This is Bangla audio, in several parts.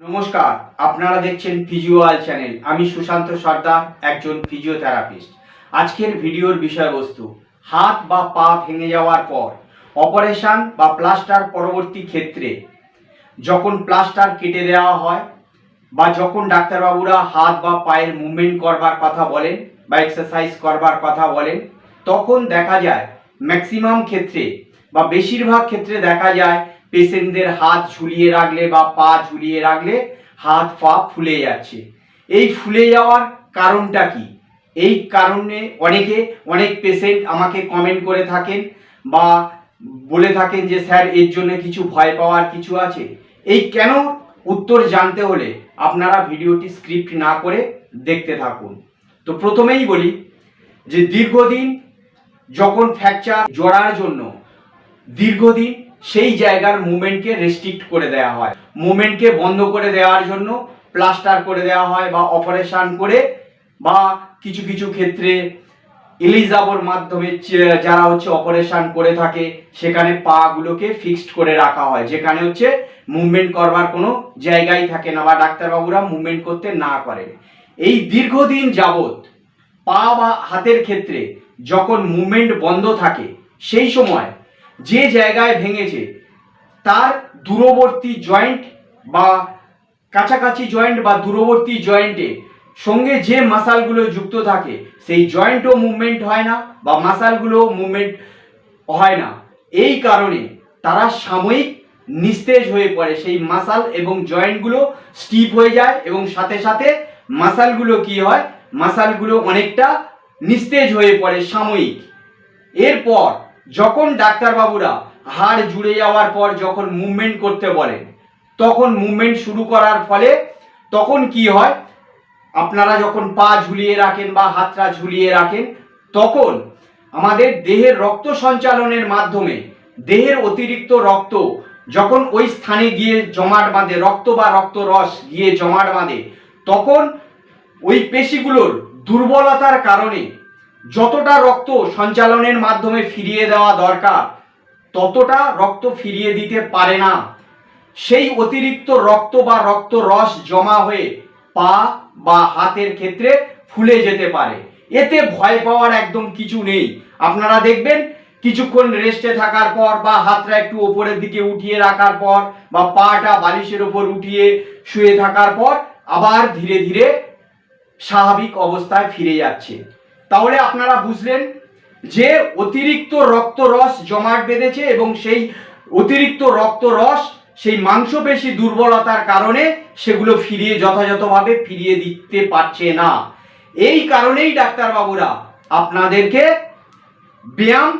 নমস্কার, আপনারা দেখছেন ফিজিওয়াল চ্যানেল আমি সুশান্ত সর্দার, একজন ফিজিওথেরাপিস্ট আজকের ভিডিওর বিষয়বস্তু, হাত বা পা ভেঙে যাওয়ার পর অপারেশন বা প্লাস্টার পরবর্তী ক্ষেত্রে, যখন প্লাস্টার কেটে দেওয়া হয়, বা যখন ডাক্তারবাবুরা হাত বা পায়ের মুভমেন্ট করবার কথা বলেন, বা এক্সারসাইজ করবার কথা বলেন, তখন দেখা যায় ম্যাক্সিমাম ক্ষেত্রে, বা বেশিরভাগ ক্ষেত্রে দেখা যায় পেশেন্টদের হাত ঝুলিয়ে রাখলে বা পা ঝুলিয়ে রাখলে হাত পা ফুলে যাচ্ছে। এই ফুলে যাওয়ার কারণটা কি? এই কারণে অনেকে, অনেক পেশেন্ট আমাকে কমেন্ট করে থাকেন বা বলে থাকেন যে, স্যার, এর জন্য কিছু ভয় পাওয়ার কিছু আছে? এই কেন? উত্তর জানতে হলে আপনারা ভিডিওটি স্ক্রিপ্ট না করে দেখতে থাকুন। তো প্রথমেই বলি যে, দীর্ঘদিন যখন ফ্র্যাকচার জড়ার জন্য, দীর্ঘদিন সেই জায়গার মুভমেন্টকে রেস্ট্রিক্ট করে দেওয়া হয়। মুভমেন্টকে বন্ধ করে দেওয়ার জন্য প্লাস্টার করে দেওয়া হয় বা অপারেশন করে বা কিছু কিছু ক্ষেত্রে এলিজাবর মাধ্যমে যারা হচ্ছে অপারেশন করে থাকে, সেখানে পাগুলোকে ফিক্সড করে রাখা হয়, যেখানে হচ্ছে মুভমেন্ট করবার কোনো জায়গাই থাকে না বা ডাক্তারবাবুরা মুভমেন্ট করতে না করে এই দীর্ঘদিন যাবত পা বা হাতের ক্ষেত্রে যখন মুভমেন্ট বন্ধ থাকে, সেই সময় যে জায়গায় ভেঙেছে, তার দূরবর্তী জয়েন্ট বা কাছাকাছি জয়েন্ট বা দূরবর্তী জয়েন্টে সঙ্গে যে মাসালগুলো যুক্ত থাকে, সেই জয়েন্টও মুভমেন্ট হয় না বা মাসালগুলো মুভমেন্ট হয় না। এই কারণে তারা সাময়িক নিস্তেজ হয়ে পড়ে। সেই মাসাল এবং জয়েন্টগুলো স্টিপ হয়ে যায় এবং সাথে সাথে মাসালগুলো কি হয়? মাসালগুলো অনেকটা নিস্তেজ হয়ে পড়ে সাময়িক। এরপর যখন ডাক্তারবাবুরা হাড় জুড়ে যাওয়ার পর যখন মুভমেন্ট করতে বলেন তখন মুভমেন্ট শুরু করার ফলে তখন কি হয়? আপনারা যখন পা ঝুলিয়ে রাখেন বা হাতটা ঝুলিয়ে রাখেন, তখন আমাদের দেহের রক্ত সঞ্চালনের মাধ্যমে, দেহের অতিরিক্ত রক্ত যখন ওই স্থানে গিয়ে জমাট বাঁধে, রক্ত বা রক্ত রস গিয়ে জমাট বাঁধে, তখন ওই পেশিগুলোর দুর্বলতার কারণে যতটা রক্ত সঞ্চালনের মাধ্যমে ফিরিয়ে দেওয়া দরকার, ততটা রক্ত ফিরিয়ে দিতে পারে না। সেই অতিরিক্ত রক্ত বা রক্ত রস জমা হয়ে পা বা হাতের ক্ষেত্রে ফুলে যেতে পারে। এতে ভয় পাওয়ার একদম কিছু নেই। আপনারা দেখবেন, কিছুক্ষণ রেস্টে থাকার পর বা হাতটা একটু ওপরের দিকে উঠিয়ে রাখার পর বা পাটা বালিশের ওপর উঠিয়ে শুয়ে থাকার পর আবার ধীরে ধীরে স্বাভাবিক অবস্থায় ফিরে যাচ্ছে। তাহলে আপনারা বুঝলেন যে অতিরিক্ত রক্তরস জমাট বেঁধেছে এবং সেই অতিরিক্ত রক্তরস সেই মাংসপেশি দুর্বলতার কারণে সেগুলো ফিরিয়ে যথাযথভাবে ফিরিয়ে দিতে পারছে না। এই কারণেই ডাক্তারবাবুরা আপনাদেরকে ব্যায়াম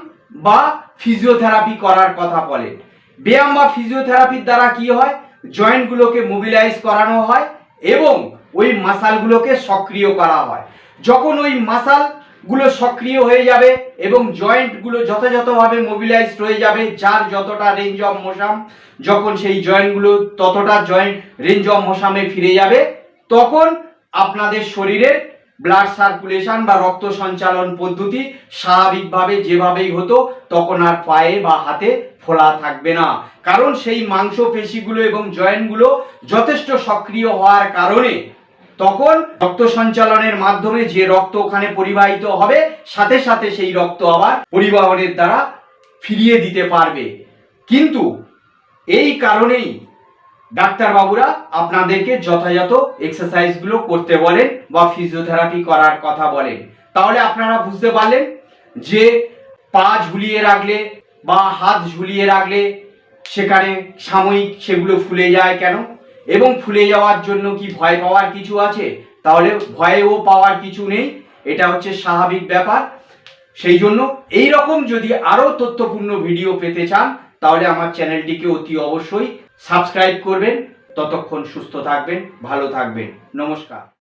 বা ফিজিওথেরাপি করার কথা বলেন ব্যায়াম বা ফিজিওথেরাপির দ্বারা কি হয়? জয়েন্টগুলোকে মোবিলাইজ করানো হয় এবং ওই মাসালগুলোকে সক্রিয় করা হয়। যখন ওই মাসালগুলো সক্রিয় হয়ে যাবে এবং জয়েন্টগুলো যথাযথভাবে মোবিলাইজড হয়ে যাবে, যার যতটা রেঞ্জ অফ মোশাম যখন সেই জয়েন্টগুলো ততটা জয়েন্ট রেঞ্জ অফ মোশামে ফিরে যাবে, তখন আপনাদের শরীরের ব্লাড সার্কুলেশন বা রক্ত সঞ্চালন পদ্ধতি স্বাভাবিকভাবে যেভাবেই হতো, তখন আর পায়ে বা হাতে ফোলা থাকবে না। কারণ সেই মাংস পেশিগুলো এবং জয়েন্টগুলো যথেষ্ট সক্রিয় হওয়ার কারণে তখন রক্ত সঞ্চালনের মাধ্যমে যে রক্ত ওখানে পরিবাহিত হবে, সাথে সাথে সেই রক্ত আবার পরিবহনের দ্বারা ফিরিয়ে দিতে পারবে। কিন্তু এই কারণেই ডাক্তারবাবুরা আপনাদেরকে যথাযথ এক্সারসাইজগুলো করতে বলেন বা ফিজিওথেরাপি করার কথা বলেন। তাহলে আপনারা বুঝতে পারলেন যে পা ঝুলিয়ে রাখলে বা হাত ঝুলিয়ে রাখলে সেখানে সাময়িক সেগুলো ফুলে যায় কেন? এবং ফুলে যাওয়ার জন্য কি ভয় পাওয়ার কিছু আছে? তাহলে ভয়েও পাওয়ার কিছু নেই। এটা হচ্ছে স্বাভাবিক ব্যাপার। সেই জন্য এই রকম যদি আরও তথ্যপূর্ণ ভিডিও পেতে চান, তাহলে আমার চ্যানেলটিকে অতি অবশ্যই সাবস্ক্রাইব করবেন। ততক্ষণ সুস্থ থাকবেন, ভালো থাকবেন। নমস্কার।